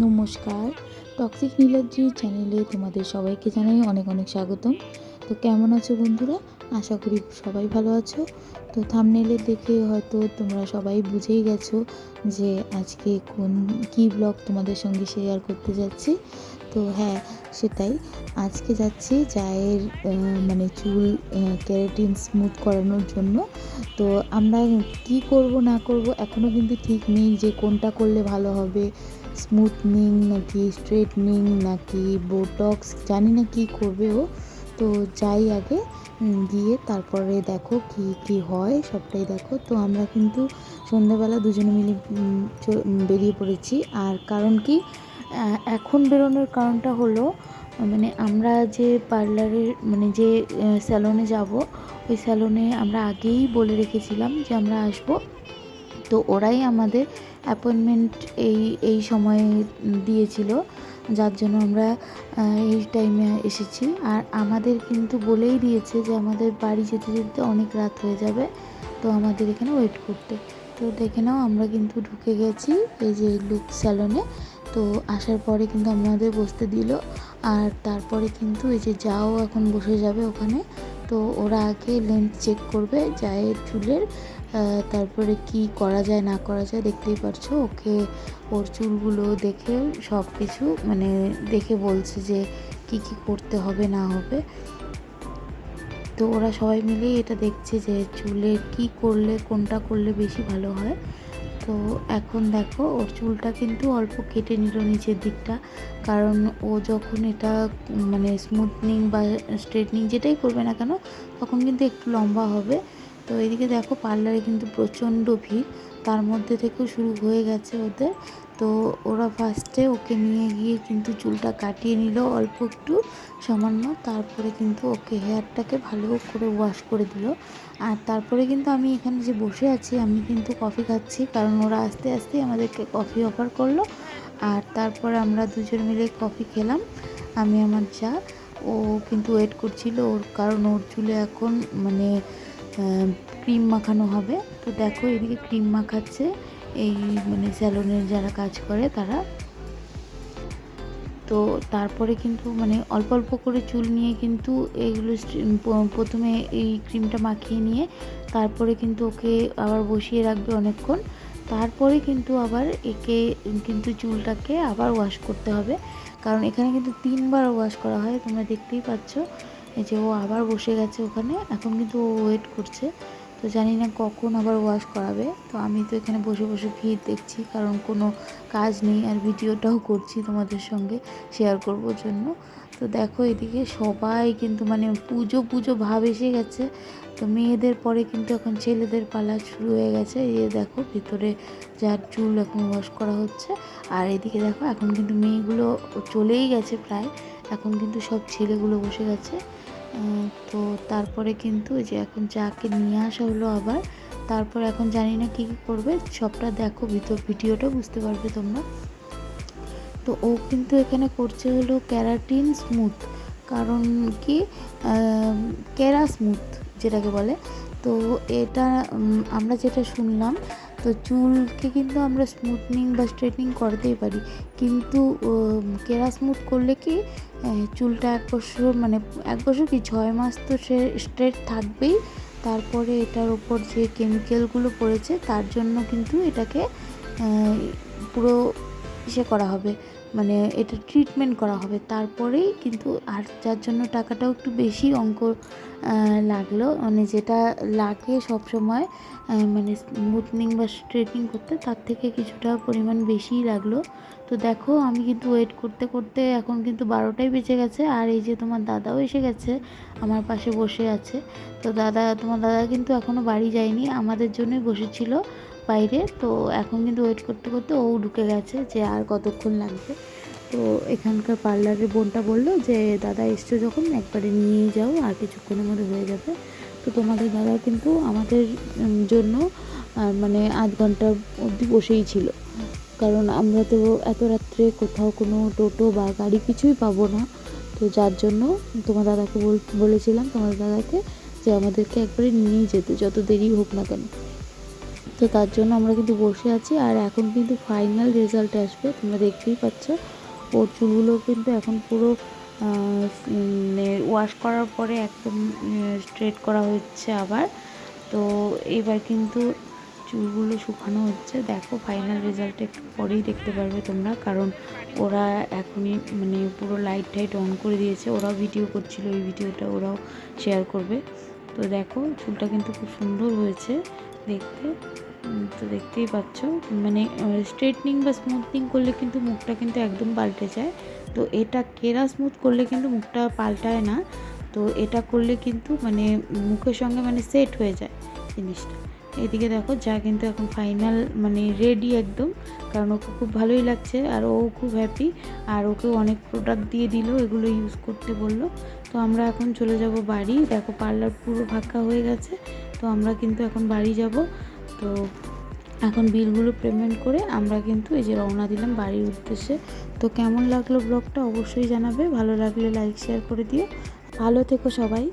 নমস্কার। টক্সিক নীলাদ্রি চ্যানেলে তোমাদের সবাইকে জানাই অনেক অনেক স্বাগতম। তো কেমন আছো বন্ধুরা? আশা করি সবাই ভালো আছো। তো থামনেলে দেখে হয়তো তোমরা সবাই বুঝেই গেছো যে আজকে কোন, কী ব্লগ তোমাদের সঙ্গে শেয়ার করতে যাচ্ছি। তো হ্যাঁ সেটাই। আজকে যাচ্ছি চায়ের মানে চুল ক্যারেটিন স্মুথ করানোর জন্য। তো আমরা কি করব না করব এখনও কিন্তু ঠিক নেই যে কোনটা করলে ভালো হবে। স্মুথনিং নাকি স্ট্রেটনিং নাকি বোটক্স, জানি না কি করবে ও। তো যাই আগে গিয়ে তারপরে দেখো কি কি হয়, সবটাই দেখো। তো আমরা কিন্তু সন্ধ্যাবেলা দুজনে মিলে বেরিয়ে পড়েছি। আর কারণ কি এখন বেরোনোর কারণটা হলো মানে আমরা যে পার্লারের মানে যে স্যালনে যাব, ওই স্যালনে আমরা আগেই বলে রেখেছিলাম যে আমরা আসব। তো ওরাই আমাদের অ্যাপয়েন্টমেন্ট এই এই সময়ে দিয়েছিল, যার জন্য আমরা এই টাইমে এসেছি। আর আমাদের কিন্তু বলেই দিয়েছে যে আমাদের বাড়ি যেতে যেতে অনেক রাত হয়ে যাবে, তো আমাদের এখানে ওয়েট করতে। তো দেখে নাও, আমরা কিন্তু ঢুকে গেছি এই যে লুক স্যালনে তো আসার পরে কিন্তু আমাদের বসতে দিল, আর তারপরে কিন্তু এই যে যাও এখন বসে যাবে ওখানে। তো ওরা আগে লেন্থ চেক করবে জায়ের চুলের তারপরে কি করা যায়, না করা যায় দেখতেই পারছ। ওকে ওর চুলগুলো দেখে সব কিছু মানে দেখে বলছে যে কি কি করতে হবে, না হবে। তো ওরা সবাই মিলেই এটা দেখছে যে চুলে কি করলে, কোনটা করলে বেশি ভালো হয়। তো এখন দেখো, ওর চুলটা কিন্তু অল্প কেটে নিল নিচের দিকটা। কারণ ও যখন এটা মানে স্মুথনিং বা স্ট্রেটনিং যেটাই করবে না কেন, তখন কিন্তু একটু লম্বা হবে। তো এদিকে দেখো পার্লারে কিন্তু প্রচণ্ড ভিড়। তার মধ্যে থেকেও শুরু হয়ে গেছে ওদের। তো ওরা ফার্স্টে ওকে নিয়ে গিয়ে কিন্তু চুলটা কাটিয়ে নিল অল্প একটু সামান্য। তারপরে কিন্তু ওকে হেয়ারটাকে ভালো করে ওয়াশ করে দিল। আর তারপরে কিন্তু আমি এখানে যে বসে আছি, আমি কিন্তু কফি খাচ্ছি। কারণ ওরা আস্তে আস্তে আমাদেরকে কফি অফার করল। আর তারপরে আমরা দুজন মিলে কফি খেলাম। আমি আমার যা। ও কিন্তু ওয়েট করছিল ওর, কারণ ওর চুলে এখন মানে ক্রিম মাখানো হবে। তো দেখো এদিকে ক্রিম মাখাচ্ছে। এই মানে স্যালনের যারা কাজ করে তারা। তো তারপরে কিন্তু মানে অল্প অল্প করে চুল নিয়ে কিন্তু এইগুলো প্রথমে এই ক্রিমটা মাখিয়ে নিয়ে তারপরে কিন্তু ওকে আবার বসিয়ে রাখবে অনেকক্ষণ। তারপরে কিন্তু আবার একে কিন্তু চুলটাকে আবার ওয়াশ করতে হবে। কারণ এখানে কিন্তু তিনবার ওয়াশ করা হয়, তোমরা দেখতেই পাচ্ছ। এই যে ও আবার বসে গেছে ওখানে এখন কিন্তু ওয়েট করছে। তো জানি না কখন আবার ওয়াশ করাবে। তো আমি তো এখানে বসে বসে ভিড় দেখছি, কারণ কোনো কাজ নেই আর ভিডিওটাও করছি তোমাদের সঙ্গে শেয়ার করব জন্য। তো দেখো এদিকে সবাই কিন্তু মানে পুজো পুজো ভাব এসে গেছে। তো মেয়েদের পরে কিন্তু এখন ছেলেদের পালা শুরু হয়ে গেছে। এই দেখো ভিতরে যার চুল এখন ওয়াশ করা হচ্ছে। আর এদিকে দেখো এখন কিন্তু মেয়েগুলো চলেই গেছে প্রায়। এখন কিন্তু সব ছেলেগুলো বসে গেছে। তো তারপরে কিন্তু যে এখন যাকে নিয়ে আসা হলো আবার, তারপর এখন জানি না কী কী করবে, সবটা দেখো ভিতর ভিডিওটা বুঝতে পারবে তোমরা। তো ও কিন্তু এখানে করছে হলো ক্যারাটিন স্মুথ, কারণ কি ক্যারা স্মুথ যেটাকে বলে। তো এটা আমরা যেটা শুনলাম তো চুলকে কিন্তু আমরা স্মুথনিং বা স্ট্রেটনিং করতেই পারি। কিন্তু কেরা স্মুথ করলে কি চুলটা এক বছর মানে এক বছর কি, ছয় মাস তো সে স্ট্রেট থাকবেই। তারপরে এটার ওপর যে কেমিক্যালগুলো পড়েছে, তার জন্য কিন্তু এটাকে পুরো ইসে করা হবে মানে এটা ট্রিটমেন্ট করা হবে। তারপরেই কিন্তু আর যার জন্য টাকাটাও একটু বেশি অঙ্ক লাগল মানে যেটা লাগে সব সময় মানে স্মুথনিং বা স্ট্রেটনিং করতে, তার থেকে কিছুটা পরিমাণ বেশিই লাগল। তো দেখো, আমি কিন্তু ওয়েট করতে করতে এখন কিন্তু বারোটাই বেঁচে গেছে, আর এই যে তোমার দাদাও এসে গেছে, আমার পাশে বসে আছে। তো দাদা, তোমার দাদা কিন্তু এখনও বাড়ি যায়নি, আমাদের জন্যই বসেছিল। বাইরে, তো এখন কিন্তু ওয়েট করতে করতে ও ঢুকে গেছে যে আর কতক্ষণ লাগবে। তো এখানকার পার্লারের বোনটা বলল যে, দাদা, এসছো যখন, একবারে নিয়ে যাও, আর কিছুক্ষণের মধ্যে হয়ে যাবে। তো তোমাদের দাদা কিন্তু আমাদের জন্য মানে আধ ঘণ্টা অবধি বসেই ছিল। কারণ আমরা তো এত রাত্রে কোথাও কোনো টোটো বা গাড়ি কিছুই পাবো না। তো যার জন্য তোমার দাদাকে বল- বলেছিলাম তোমার দাদাকে যে, আমাদেরকে একবারে নিয়ে যেতে, যত দেরি হোক না কেন। তো তার জন্য আমরা কিন্তু বসে আছি আর এখন কিন্তু ফাইনাল রেজাল্ট আসবে, তোমরা দেখতেই পাচ্ছ। ওর চুলগুলো কিন্তু এখন পুরো ওয়াশ করার পরে একদম স্ট্রেট করা হচ্ছে আবার। তো এবার কিন্তু চুলগুলো শুকানো হচ্ছে। দেখো ফাইনাল রেজাল্ট একটু পরেই দেখতে পারবে তোমরা, কারণ ওরা এখনই মানে পুরো লাইট টাইট অন করে দিয়েছে। ওরাও ভিডিও করছিল, এই ভিডিওটা ওরাও শেয়ার করবে। তো দেখো চুলটা কিন্তু খুব সুন্দর হয়েছে। দেখতে তো দেখতেই পাচ্ছ। মানে স্ট্রেটনিং বা স্মুথনিং করলে কিন্তু মুখটা কিন্তু একদম পাল্টে যায়। তো এটা কেরা স্মুথ করলে কিন্তু মুখটা পাল্টায় না। তো এটা করলে কিন্তু মানে মুখের সঙ্গে মানে সেট হয়ে যায় জিনিসটা। এদিকে দেখো, যা কিন্তু এখন ফাইনাল মানে রেডি একদম। কারণ ওকে খুব ভালোই লাগছে আর ও খুব হ্যাপি আর ওকে অনেক প্রোডাক্ট দিয়ে দিল, এগুলো ইউজ করতে বলল। তো আমরা এখন চলে যাব বাড়ি। দেখো পার্লার পুরো ফাঁকা হয়ে গেছে। তো আমরা কিন্তু এখন বাড়ি যাব। তো এখন বিলগুলো পেমেন্ট করে আমরা কিন্তু এই যে রওনা দিলাম বাড়ির উদ্দেশ্যে। তো কেমন লাগল ব্লগটা অবশ্যই জানাবে। ভালো লাগলে লাইক শেয়ার করে দিও। ভালো থেকো সবাই।